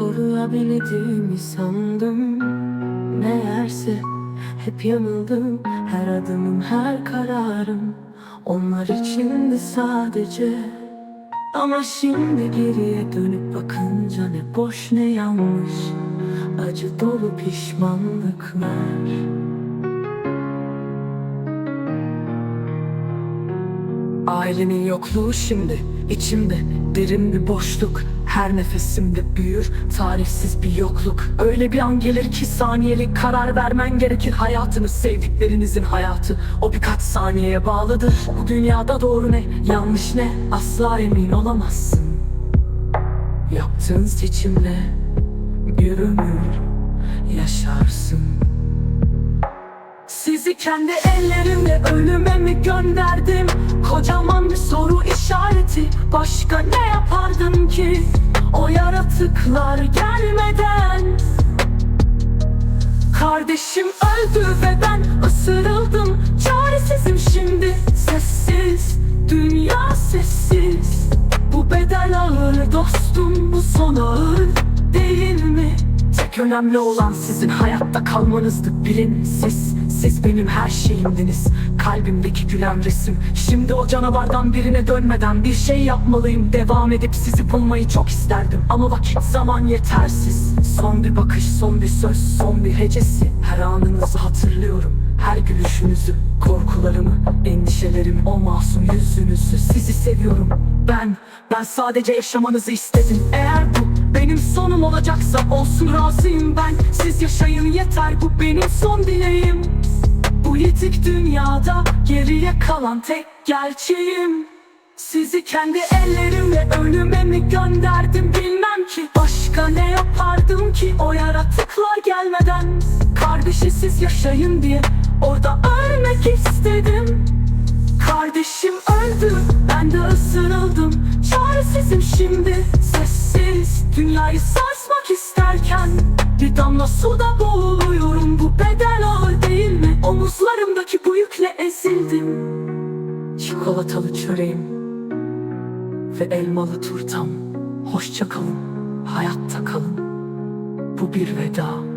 koruyabildiğimi sandım? Meğerse hep yanıldım. Her adımım, her kararım Onlar içindi sadece. Ama şimdi geriye dönüp bakınca Ne boş ne yanlış. Acı dolu pişmanlıklar Ailemin yokluğu şimdi içimde derin bir boşluk. Her nefesimde büyür tarifsiz bir yokluk. Öyle bir an gelir ki saniyelik karar vermen gerekir. Hayatınız sevdiklerinizin hayatı o birkaç saniyeye bağlıdır. Bu dünyada doğru ne yanlış ne asla emin olamazsın. Yaptığın seçimle bir ömür yaşarsın. Sizi kendi ellerimle ölüme mi gönderdim? Kocaman bir soru işareti. Başka ne yapardım ki? O yaratıklar gelmeden. Kardeşim öldü ve ben ısırıldım. Çaresizim şimdi. Sessiz Dünya sessiz. Bu bedel ağır dostum bu son ağır değil mi? Tek önemli olan sizin hayatta kalmanızdı bilin siz Siz benim her şeyimdiniz. Kalbimdeki gülen resim. Şimdi o canavardan birine dönmeden bir şey yapmalıyım. Devam edip sizi bulmayı çok isterdim. Ama vakit zaman yetersiz. Son bir bakış son bir söz son bir hecesi. Her anınızı hatırlıyorum. Her gülüşünüzü, korkularımı, endişelerimi, o masum yüzünüzü. Sizi seviyorum. Ben, ben sadece yaşamanızı istedim. Eğer bu benim sonum olacaksa olsun razıyım ben. Siz yaşayın yeter. Bu benim son dileğim Bu dünyada geriye kalan tek gerçeğim. Sizi kendi ellerimle ölüme mi gönderdim bilmem ki. Başka ne yapardım ki o yaratıklar gelmeden? Kardeşi siz yaşayın diye orada ölmek istedim. Kardeşim öldü ben de ısırıldım. Çaresizim şimdi. Sessiz Dünyayı sarsmak isterken Bir damla suda boğuluyorum Bu mi? Omuzlarımdaki bu yükle ezildim. Çikolatalı çöreğim Ve elmalı turtam. Hoşça kalın Hayatta kalın. Bu bir veda